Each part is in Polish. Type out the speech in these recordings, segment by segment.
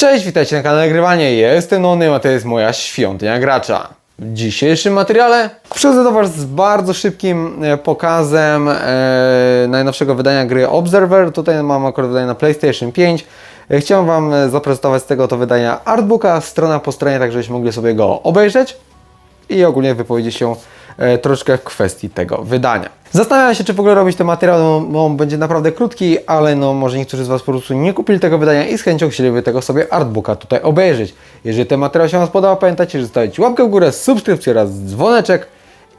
Cześć, witajcie na kanale Nagrywanie. Jestem Nony, a to jest moja świątynia gracza. W dzisiejszym materiale przychodzę do Was z bardzo szybkim e, pokazem e, najnowszego wydania gry Observer. Tutaj mam akurat wydanie na PlayStation 5. E, Chciałem Wam e, zaprezentować z tego oto wydania artbooka, strona po stronie, tak żebyście mogli sobie go obejrzeć i ogólnie wypowiedzieć się troszkę w kwestii tego wydania. Zastanawiam się, czy w ogóle robić ten materiał, no, on będzie naprawdę krótki, ale no może niektórzy z Was po prostu nie kupili tego wydania i z chęcią chcieliby tego sobie artbooka tutaj obejrzeć. Jeżeli ten materiał się Wam spodobał, pamiętajcie, że zostawić łapkę w górę, subskrypcję oraz dzwoneczek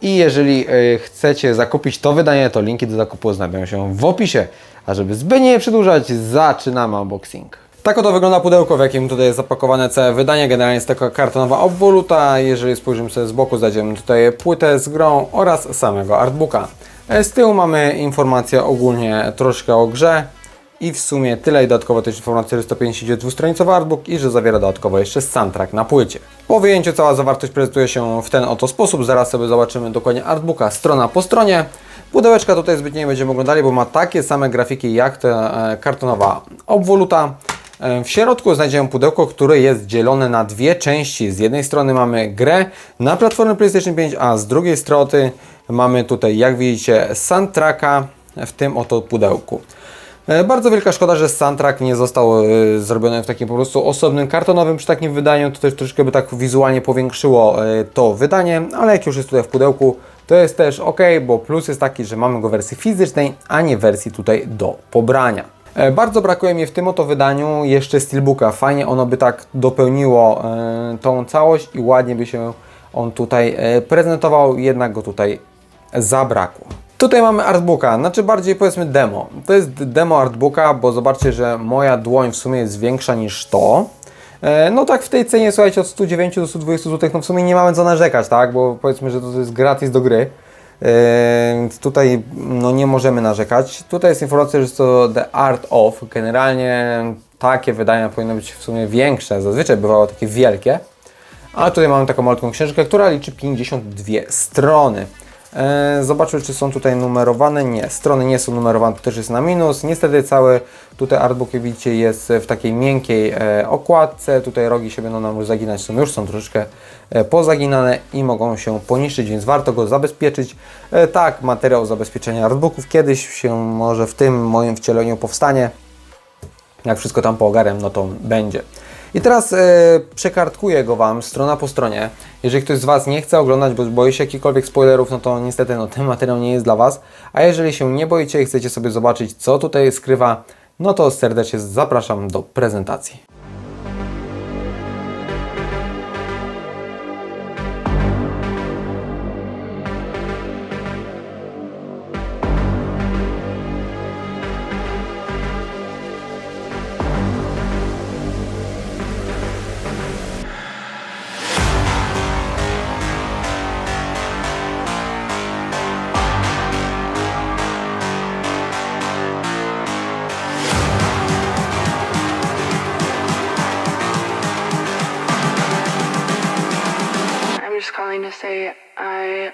i jeżeli e, chcecie zakupić to wydanie, to linki do zakupu znajdują się w opisie. A żeby zbyt nie przedłużać, zaczynamy unboxing. Tak oto wygląda pudełko, w jakim tutaj jest zapakowane całe wydanie. Generalnie jest taka kartonowa obwoluta. Jeżeli spojrzymy sobie z boku, znajdziemy tutaj płytę z grą oraz samego artbooka. E, Z tyłu mamy informację ogólnie troszkę o grze i w sumie tyle i dodatkowo też informacja, że 152 stronicowy artbook i że zawiera dodatkowo jeszcze soundtrack na płycie. Po wyjęciu cała zawartość prezentuje się w ten oto sposób. Zaraz sobie zobaczymy dokładnie artbooka strona po stronie. Pudełeczka tutaj zbyt nie będziemy oglądali, bo ma takie same grafiki jak ta e, kartonowa obwoluta. E, W środku znajdziemy pudełko, które jest dzielone na dwie części. Z jednej strony mamy grę na platformie PlayStation 5, a z drugiej strony mamy tutaj, jak widzicie, soundtracka w tym oto pudełku. E, Bardzo wielka szkoda, że soundtrack nie został e, zrobiony w takim po prostu osobnym kartonowym przy takim wydaniu. To też troszkę by tak wizualnie powiększyło to wydanie, ale jak już jest tutaj w pudełku, to jest też ok, bo plus jest taki, że mamy go w wersji fizycznej, a nie w wersji tutaj do pobrania. E, Bardzo brakuje mi w tym oto wydaniu jeszcze steelbooka. Fajnie ono by tak dopełniło e, tą całość i ładnie by się on tutaj e, prezentował, jednak go tutaj zabrakło. Tutaj mamy artbooka, znaczy bardziej powiedzmy demo. To jest demo artbooka, bo zobaczcie, że moja dłoń w sumie jest większa niż to. No tak w tej cenie, słuchajcie, od 109 do 120 zł, no w sumie nie mamy co narzekać, tak? Bo powiedzmy, że to jest gratis do gry. Więc tutaj no nie możemy narzekać. Tutaj jest informacja, że jest to The Art of. Generalnie takie wydania powinny być w sumie większe. Zazwyczaj bywało takie wielkie. A tutaj mamy taką malutką książkę, która liczy 52 strony. E, Zobaczmy, czy są tutaj numerowane. Nie, strony nie są numerowane, to też jest na minus. Niestety cały tutaj artbook, jak widzicie, jest w takiej miękkiej e, okładce. Tutaj rogi się będą nam już zaginać, są już są troszeczkę e, pozaginane i mogą się poniszczyć, więc warto go zabezpieczyć. Tak, materiał zabezpieczenia artbooków kiedyś się może w tym moim wcieleniu powstanie jak wszystko tam poogarem, no to będzie. I teraz e, przekartkuję go Wam strona po stronie. Jeżeli ktoś z Was nie chce oglądać, bo boi się jakichkolwiek spoilerów, no to niestety no, ten materiał nie jest dla Was. A jeżeli się nie boicie i chcecie sobie zobaczyć, co tutaj skrywa, no to serdecznie zapraszam do prezentacji. Calling to say I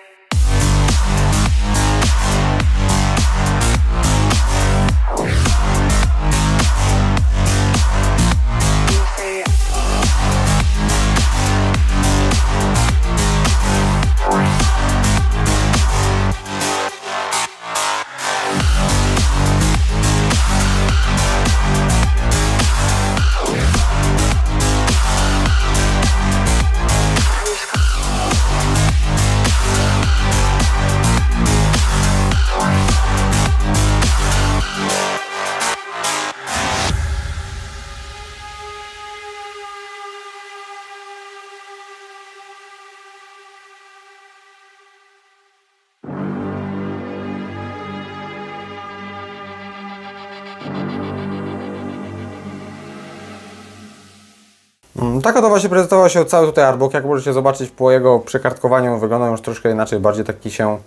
Tak oto właśnie prezentował się cały tutaj artbook. Jak możecie zobaczyć po jego przekartkowaniu wygląda już troszkę inaczej, bardziej taki się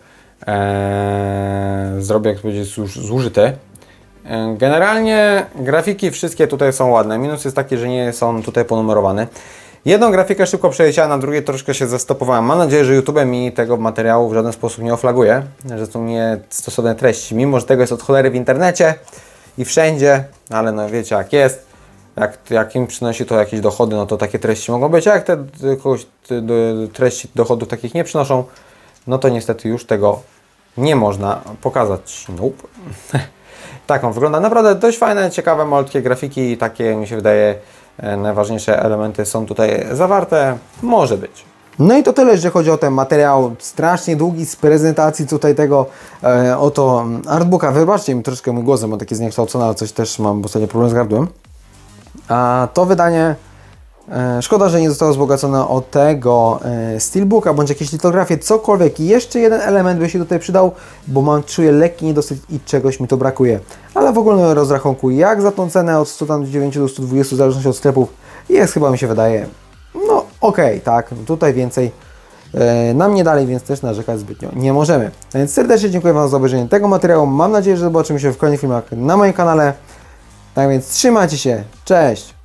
e, zrobi, jak powiedzieć, zuż, zużyty. E, Generalnie grafiki wszystkie tutaj są ładne. Minus jest taki, że nie są tutaj ponumerowane. Jedną grafikę szybko przeleciałem, na drugiej troszkę się zastopowałem. Mam nadzieję, że YouTube mi tego materiału w żaden sposób nie oflaguje, że są niestosowne treści, mimo że tego jest od cholery w internecie i wszędzie, ale no wiecie jak jest. Jak, jak im przynosi to jakieś dochody, no to takie treści mogą być, a jak te te kogoś do, treści dochodów takich nie przynoszą, no to niestety już tego nie można pokazać. Nope. tak on wygląda. Naprawdę dość fajne, ciekawe, malutkie grafiki i takie mi się wydaje e, najważniejsze elementy są tutaj zawarte. Może być. No i to tyle, jeżeli chodzi o ten materiał strasznie długi z prezentacji tutaj tego e, oto artbooka. Wybaczcie mi troszkę mój głos, mam takie zniekształcone, ale coś też mam ostatnio problem z gardłem. A to wydanie e, szkoda, że nie zostało wzbogacone o tego e, steelbooka bądź jakieś litografie, cokolwiek. Jeszcze jeden element by się tutaj przydał, bo mam czuję lekki niedosyt i czegoś mi to brakuje. Ale w ogólnym rozrachunku, jak za tą cenę od 109 do 120, w zależności od sklepów, jest chyba mi się wydaje, no okej, tak, tutaj więcej e, nam nie dalej, więc też narzekać zbytnio nie możemy. A Więc serdecznie dziękuję Wam za obejrzenie tego materiału. Mam nadzieję, że zobaczymy się w kolejnych filmach na moim kanale. Tak więc trzymajcie się. Cześć!